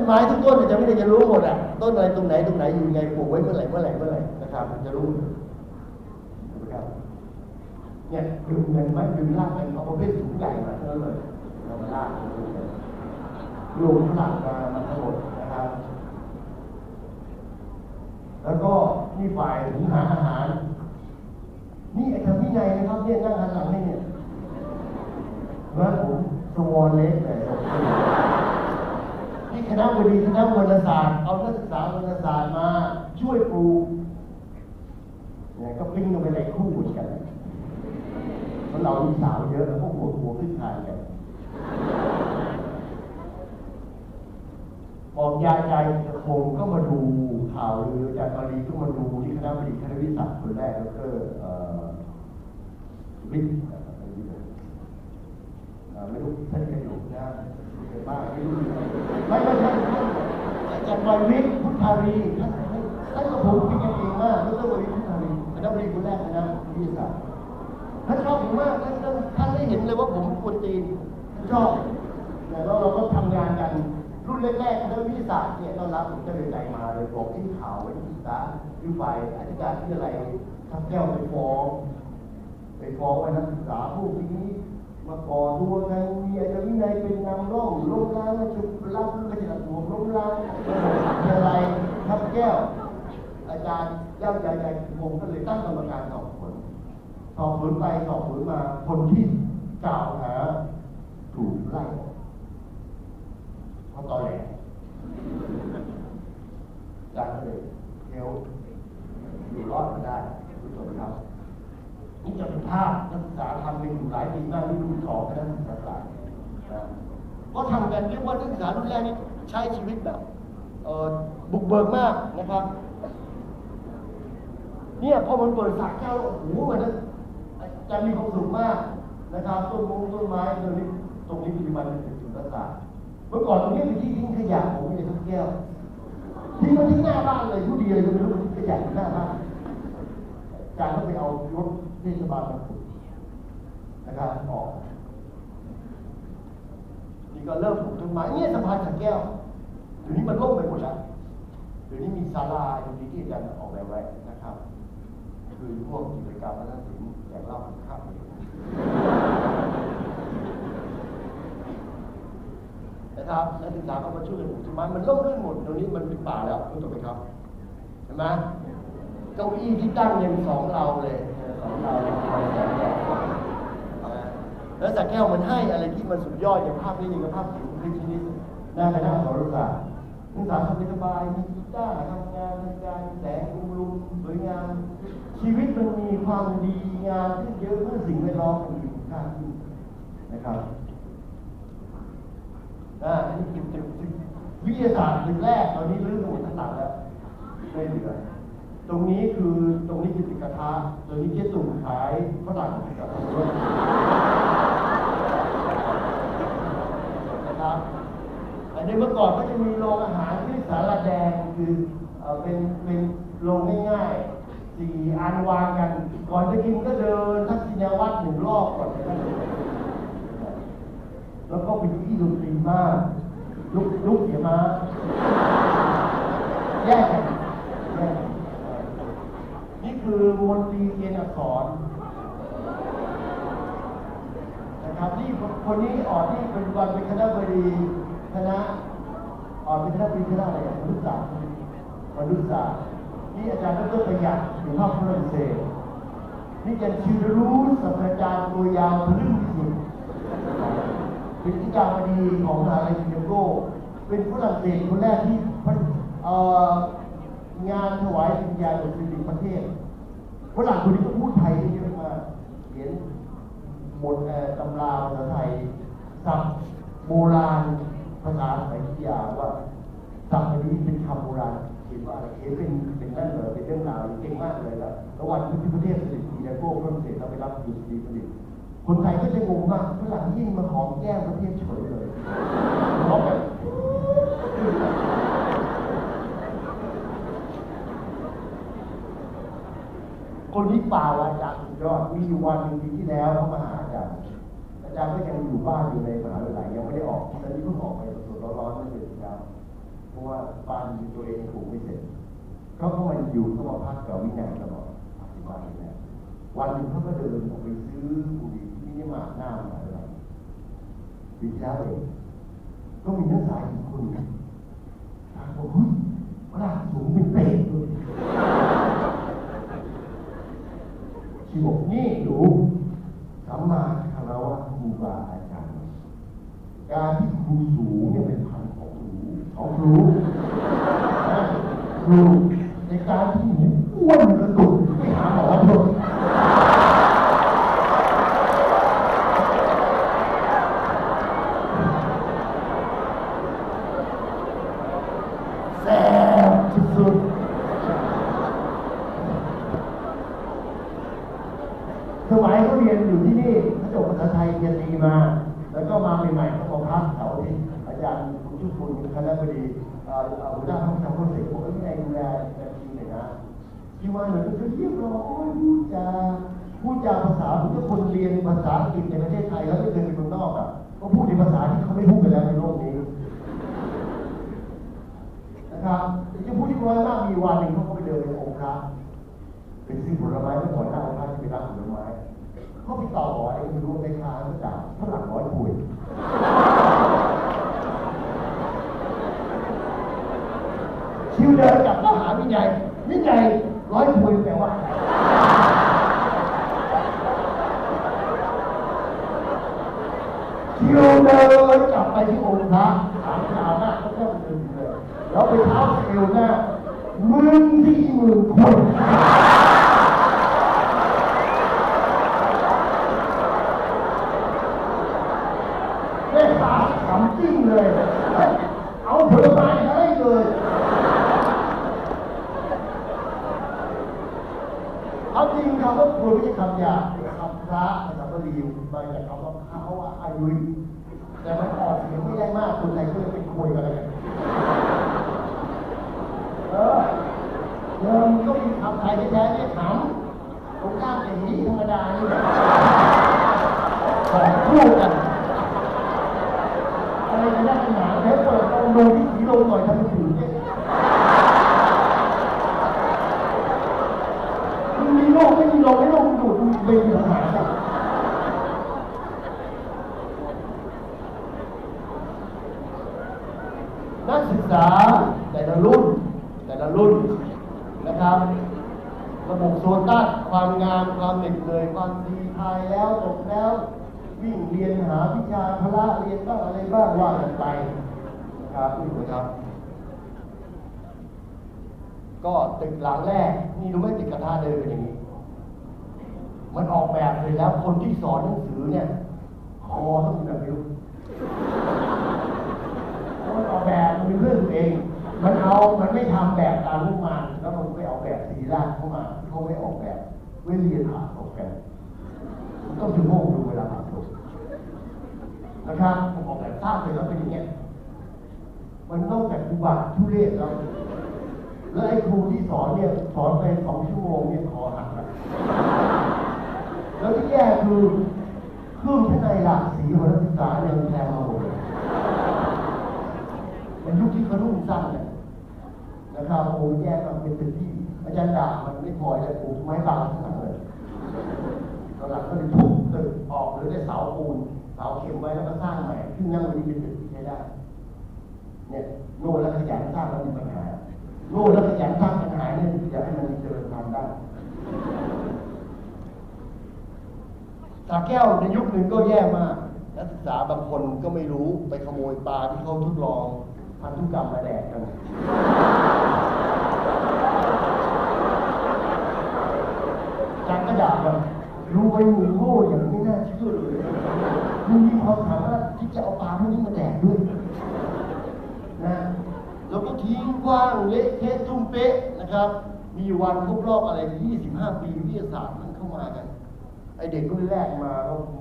นไม้ทุกต้นอาจารย์วินัยจะรู้หมดอะต้นอะไรตรงไหนตรงไหนอยู่ไงปลูกไว้เมื่อไหร่เมื่อไหร่เมื่อไหร่นะครับ จะรู้นะครับเนี่ยดึงเงินไว้ดึงลากเงินเอาประเภทสูงใหญ่มาเท่านั้นเลยเรามาลากรวมพลังมามาทั้งหมดนะครับ แล้วก็นี่ฝ่ายหุงหาอาหาร นี่ไอ้ทำวินัยนะครับเนี่ยนั่งหันหลังให้เนี่ยแล้วผมสวอนเล็กเลย คณะบดีคณะวรรณศาสตร์เอานักศึกษาวรรณศาสตร์มาช่วยปลูกเนี่ยก็ปิ้งกันไปในคู่เหมือนกันเพราะเรามีสาวเยอะแล้วพวกหัวหัวขึ้นทานกันปองยายใจจะคงก็มาดูข่าวหรืออาจารย์มารีก็มาดูที่คณะบดีคณะวิทยาศาสตร์คนแรกแล้วก็เอ่อวิทย์ไม่รู้ท่านเคยอยู่นะ บ้าไม่รู้ไม่ไม่ใช่อาจารย์บอยวิทย์พุทธารีท่านท่านกับผมเป็นกันเองมากดรบอยวิทย์พุทธารีคณะบดีคนแรกคณะวิทยาศาสตร์ท่านชอบผมมากท่านท่านได้เห็นเลยว่าผมคนจีนชอบแล้วเราก็ทำงานกันรุ่นแรกๆคณะวิทยาศาสตร์เนี่ยต้อนรับผมก็เลยใจมาเลยบอกที่ข่าวไว้ที่ศึกษาอยู่ฝ่ายอธิการที่อะไรทับแก้วไปฟ้องไปฟ้องว่านักศึกษาพวกนี้มาก่อตัวกันมีอาจารย์วิ นัยเป็นนำร่องล้มล้างชุบรับไม่ใช่ถูกล้มล้างอะไรทับแก้ว อาจารย์ย่าใจใจผมก็เลยตั้งกรรมการสอบสวนสอบสวนไปสอบสวนมาคนที่กล่าวหาถูกไล่เพราะตอนแหลอาจารย์ก็เลยเอวอยู่รอดมาได้รู้ตัวไหมครับนี่จะเป็นภาพนักศึกษาทำเป็นอยู่หลายปีมากที่รุ่นสองคณะศึกษาศาสตร์ นะก็ทำกันเรียกว่านักศึกษารุ่นแรกนี่ใช้ชีวิตแบบบุกเบิกมากนะครับ เนี่ยพอมันเปิดสักแก้วแล้วโอ้โหมันจะจมีความสุขมากนะครับต้นมงต้นไม้ตรงนี้ตรงนี้ปัจจุบันเป็นจุดประสาทเมื่อก่อนตรงนี้เป็นที่ทิ้งขยะผมไม่ได้ทุกแก้วทิ้งมันทิ้งหน้าบ้านเลยผู้ดีเลยก็ไม่รู้มันทิ้งขยะหน้าบ้านอาจารย์ก็ไปเอารถเทศบาลมาขุดนะครับออก นี่ก็เริ่มปลูกต้นไม้เนี่ยสะพานขันแก้วเดี๋ยวนี้มันล่มไปหมดแล้วเดี๋ยวนี้มีศาลาอยู่ที่ที่อาจารย์ออกแบบไว้นะครับ คือพวกกิจกรรมวัฒนศิลป์แจกเล้าข้ามไปนะครับนักศึกษาก็มาช่วยกันปลูกต้นไม้มันล่มลื่นหมดตรงนี้มันเป็นป่าแล้วรู้ตัวไหมครับเห็นไหมเก้าอี้ที่ตั้งยังสองเราเลยสองเราเลยคอย แล้วสักแก้วมันให้อะไรที่มันสุดยอดอย่างภาพนี้อย่างภาพสิงห์ที่นี้น้าคณะสรุศาสตร์นักศึกษาทำสบายมีกีตาร์ทำงานทำการแสงอุลุมสวยงามชีวิตมันมีความดีงามขึ้นเยอะเมื่อสิ่งแวดล้อมมันมีคุณค่าขึ้นนะครับอ่าอันนี้คือวิทยาศาสตร์จุดแรกตอนนี้เรื่องหมดทั้งหลังแล้วไม่เหลือตรงนี้คือตรงนี้คือติดกระทะตรงนี้เจ๊ตุ่มขายฝรั่งกับ อันนี้เมื่อก่อนก็จะมีโรงอาหารที่สารแดงคือเป็นเป็นโรงง่ายๆสี่อันวางกัน ก่อนจะกินก็เดินทักษิณวัตรหนึ่งรอบก่อนจะแล้วก็เป็นที่ดนตรีมากลุกลุกเสียมาแยกกันแยกกันนี่คือมนตรีเกียรติอักษรนะครับนี่คนนี้ออกที่เป็นวันเป็นคณะบดี คณะออกเป็นคณะบดีคณะอะไรอะมนุษยศาสตร์มนุษยศาสตร์นี่อาจารย์ดรประหยัดอยู่ภาคฝรั่งเศสนี่จารย์ชิวรู้ศาสตราจารย์ตัวยาวทะลึ่งที่สุดเป็นที่การบดีของมหาลัยซิงคโปร์เป็นฝรั่งเศสคนแรกที่งานถวายวิญญาณบนสิริประเทศฝรั่งคนนี้ก็พูดไทยเยอะมากเขียนหมดตำราภาษาไทยศัพท์โบราณ ภาษาสมัยที่ยาว่าศัพท์อันนี้เป็นคำโบราณเขียนว่าอะไรเขียนเป็นเป็นนั่นเลยเป็นเรื่องราวเก่งมากเลยแล้วแล้ววันที่ประเทศสด็จดีแลโก้ฝรั่งเศสเราไปรับดูดีผลิตคนไทยก็จะงงมากฝรั่งยิ่งมาหอมแก้มประเทศเฉยเลยเขาแบบคนที่ป่าวอาจารย์สุดยอดมีอยู่วันหนึ่งปีที่แล้วเขามาหา อาจารย์ก็ยังอยู่บ้านอยู่ในมหาวิทยาลัยยังไม่ได้ออกตอนนี้เพิ่งออกไปสดๆร้อนๆเมื่อเดือนที่แล้วเพราะว่าบ้านตัวเองถูกไม่เสร็จเขาก็มาอยู่เขามาพักกับวิญญาณตลอดอธิบายนะวันหนึ่งเขาก็เดินออกไปซื้อบุหรี่ที่นี่มาร์ทหน้ามหาอะไรปีที่แล้วเองก็มีนักศึกษาอีกคนหนึ่งถามว่าเฮ้ยเวลาสูงเป็นเปรตเลยชีบอกนี่ดูสัมมาคารวะครูบาอาจารย์ การที่ครูสูงเนี่ยเป็นพันธุ์ของครูของครูนะ ครูในการที่เห็นอ้วนกระตุกไปหาหมอเถอะแซ่บสุดๆ สมัยเขาเรียนอยู่ที่นี่เขาจบภาษาไทยเรียนดีมา แล้วก็มาใหม่ๆก็มาพักเสาร์อาที่อา จารย์คุณชุคุณคณะบดีอ่อหัวหน้าห้องทำโปรเจกต์บอกว่าที่ไหนดูแลแต่ทีหน่อยนะที่ว่าหนูก็เรียบร้อยพูดจาพูดจาภาษาผมก็คนเรียนภาษาอังกฤษในประเทศไทยแล้วไม่เคยไปเมืองนอกอะก็พูดในภาษาที่เขาไม่พูดกันแล้วในโลกนี้นะครับจะพูดที่ร้อยมากมีวันหนึ่งเขาก็ไปเดินในองค์พระเป็นซื้อผลไม้เมื่อก่อนหน้าองค์พระที่ไปรับผลไม้เขาไปต่อไอ้ไม่รู้ในคาก็จ่ายเท่าหลังร้อยคุย คิวเดินกลับมาหาวินัยวินัยร้อยคุยแปลว่าอะไรคิวเดินกลับไปที่องค์พระถามถามหน้าเขาก็เดินเลยแล้วไปท้าเอวหน้าหมื่นสี่หมื่นคน แม่ค้าขำจิ้งเลยเฮ้ยเอาผลไม้ให้เลย เอาจริงคำว่าครูไม่ใช่คำหยาบเป็นคำพระภาษาบาลีมาจากคำว่าเขาว่าอายุยแต่มันออกเสียงไม่ได้มาก คนไทยก็เลยเป็นคุยกันเลยเออเดิมก็มีคำไทยแท้ๆเนี่ยขำตรงข้ามอย่างนี้ธรรมดานี่แหละของคู่กัน อะไรกันได้ขนาดแล้วเปิดลองดูที่สีลงหน่อยทำไมถึงเนี่ยมันมีโลกไม่มีลมไม่ลมดูดมันเป็นปัญหาเนี่ยนักศึกษาแต่ละรุ่น แต่ละรุ่นนะครับ ระบบโซตัสความงามความเหน็ดเหนื่อยความดีทายแล้วจบแล้ว วิ่งเรียนหาวิชาพละเรียนบ้างอะไรบ้าง ว่ากันไปนะครับนี่นะครับ ก็ตึกหลังแรก นี่รู้ไหมตึกกระทะเดินเป็นอย่างนี้ มันออกแบบเลยแล้ว คนที่สอนหนังสือเนี่ยคอต้องมีแบบนี้มันออกแบบมันเป็นเรื่องตัวเอง มันเอา มันไม่ทำแบบตามรูปมานแล้วมันไปออกแบบสีราชเข้ามาเขาไม่ออกแบบไว้เรียนผ่าตกกันมันต้องถึงโมงดูเวลาผ่าตก นะครับผมออกแบบสร้างเสร็จแล้วเป็นอย่างเงี้ยมันต้องแต่อุบัติทุเรศแล้วแล้วไอ้ครูที่สอนเนี่ยสอนไปสองชั่วโมงเนี่ยคอหักแล้วแล้วที่แย่คือเครื่องชั้นในหลักสีของนักศึกษาเนี่ยมันแพงมาหมดเลยมันยุคที่เขานุ่งสั้นเนี่ยนะครับโอ้แย่มันเป็นเป็นที่อาจารย์ด่ามันไม่พอเลยปลูกไม้บางทั้งหลังเลยตอนหลังก็เลยทุบ รือได้เสาปูนเสาเข็มไว้แล้วก็สร้างใหม่ซึ่งนั่งวันนี้เป็นตึกที่ใช้ได้ เนี่ยโน่นแล้วขยันสร้างแล้วมีปัญหาโน่นแล้วขยันสร้างปัญหาเนี่ยอยากให้มันเจริญพันธุ์ได้สาแก้วในยุคหนึ่งก็แย่มากนักศึกษาบางคนก็ไม่รู้ไปขโมยปลาที่เขาทดลองพันธุกรรมมาแดกกันจากกระดาษแบบรู้ไว้มึงโง่อย่างไม่น่าเชื่อเลย มึงมีความสามารถที่จะเอาปลาพวกนี้มาแดกด้วยนะแล้วก็ทิ้งกว้างเละเทะทุ่มเป๊ะนะครับ มีวันครบรอบอะไร 25 ปีวิทยาศาสตร์มันเข้ามากัน ไอเด็กรุ่นแรกมา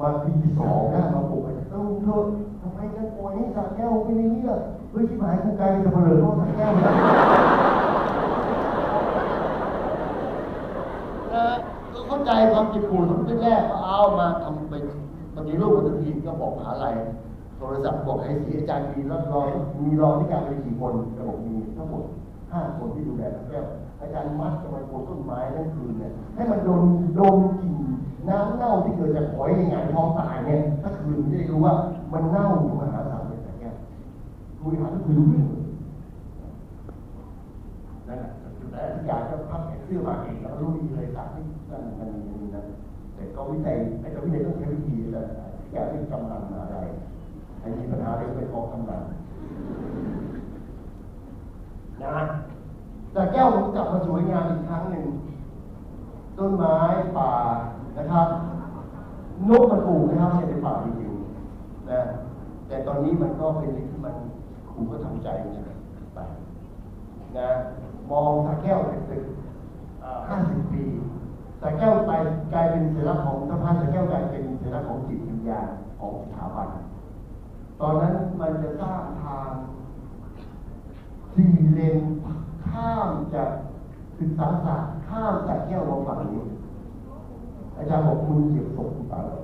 มาปีสองนะมาปลุกไอ้เอ้าเธอทำไมกันปล่อยให้สาแก้วไปในนี้ล่ะเฮ้ยชิบหายกูไกลจะมาเหลือโลกสาแก้วนะนะก็เข้าใจความเจ็บปวดของรุ่นแรกก็เอามาทำไป ปฏิรูปวันธรรมก็บอกมหาลัยโทรศัพท์บอกไอ้สีอาจารย์มีรับรอมีรองที่การบริกี่คนระบบมีทั้งหมดห้าคนที่ดูแลแก้วอาจารย์มัดกับมันบนต้นไม้ทั้งคืนเนี่ยให้มันโดนโดนกลิ่นน้ำเน่าที่เกิดจากหอยในหงายท้องตายเนี่ยถ้าคืนจะได้รู้ว่ามันเน่าอยู่มหาศาลในแต่แก้วคุยหาทุกคืนรู้เรื่องเลยนั่นแหละแต่ทุกอย่างก็พักแขนเสื้อมาเองแล้วรู้ดีเลยสารที่นั่นมันมีมันมีนั่นแต่ก็วิจัยไอ้ตัววิจัยต้องใช้ กอย่างที่กำลังมาได้ไอ้มีปัญหาเรื่องไปฟ้องกำนันนะแต่แก้วผมกลับมาสวยงามอีกครั้งหนึ่ง ต้นไม้ป่านะครับนกมันปลูกนะครับไม่ใช่เป็นป่าจริงๆนะแต่ตอนนี้มันก็เป็นสิ่งที่มันครูก็ทำใจนะไปนะมองสาแก้วเป็นตึกห้าสิบปีสาแก้วไปกลายเป็นสัญลักษณ์ของสะพานสาแก้วกลายเป็นสัญลักษณ์ของจิต ญาณของสถาบัน ตอนนั้นมันจะสร้างทางสี่เลนข้ามจากศึกษาศาสตร์ข้ามจากแก้วมาฝั่งนี้ อาจารย์บอกมึงเหยียบศพกูตายแล้ว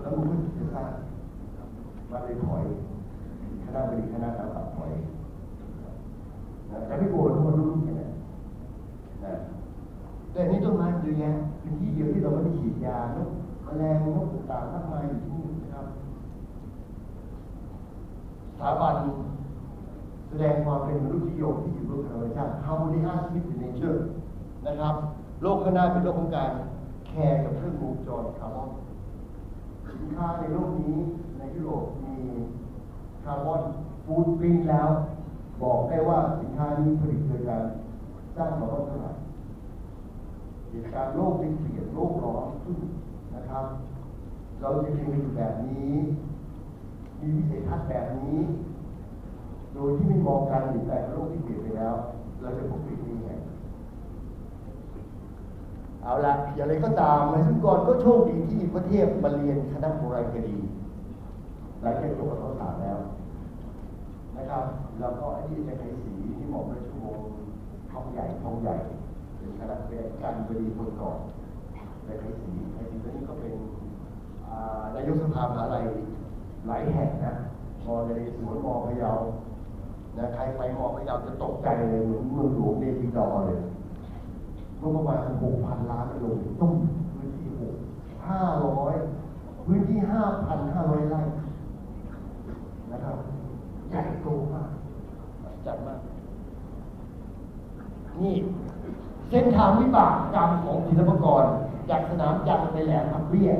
แล้วมึงก็จะสร้างมาเลยถอยคณะบดีคณะการตัดถอยแต่ไม่โกรธทุกคนรู้แค่นั้นะแต่นี่ต้นไม้เยอะแยะเป็นที่เดียวที่เราไม่ได้ฉีดยาเนก แมลงนกต่างๆมากมายอยู่ที่นี่นะครับสถาบันแสดงความเป็นมนุษยนิยมที่อยู่ร่วมกับธรรมชาติ Harmony with Nature นะครับ โลกข้างหน้าเป็นโลกของการแคร์กับเครื่องวงจรคาร์บอนสินค้าในโลกนี้ในยุโรปมีคาร์บอนฟูดปรินแล้ว บอกได้ว่าสินค้านี้ผลิตโดยการสร้างคาร์บอนเท่าไหร่เหตุการณ์โลกเปลี่ยนโลกร้อนขึ้น นะครับ เราจะมีอยู่แบบนี้ มีวิสัยทัศน์แบบนี้ โดยที่ไม่มองการเปลี่ยนแปลงโลกที่เปลี่ยนไปแล้ว เราจะปกปิดยังไงเอาละอย่างไรก็ตามนายสุนกรก็โชคดีที่พระเทพมาเรียนคณะโบราณคดีหลังจากจบกษรศาสตร์แล้วนะครับ แล้วก็อ้ที่จะไขสีที่หมอประชุมทองใหญ่ทองใหญ่เป็นคณะเป็นการบดีคนก่อน ในไขสีไขสีตัวนี้ก็เป็นนายกสภามหาลัยหลายแห่งนะมอในสวนมอพะเยานะใครไปมอพะเยาจะตกใจเลยเหมือนเมืองหลวงเนปิดอเลยงบประมาณหกพันล้านลงตุ้มพื้นที่หกห้าร้อยพื้นที่ห้าพันห้าร้อยไร่นะครับใหญ่โตมากจัดมาก นี่ เส้นทางวิบากกรรมของศิลปากร จากสนามจันทร์ไปแหลมผักเบี้ย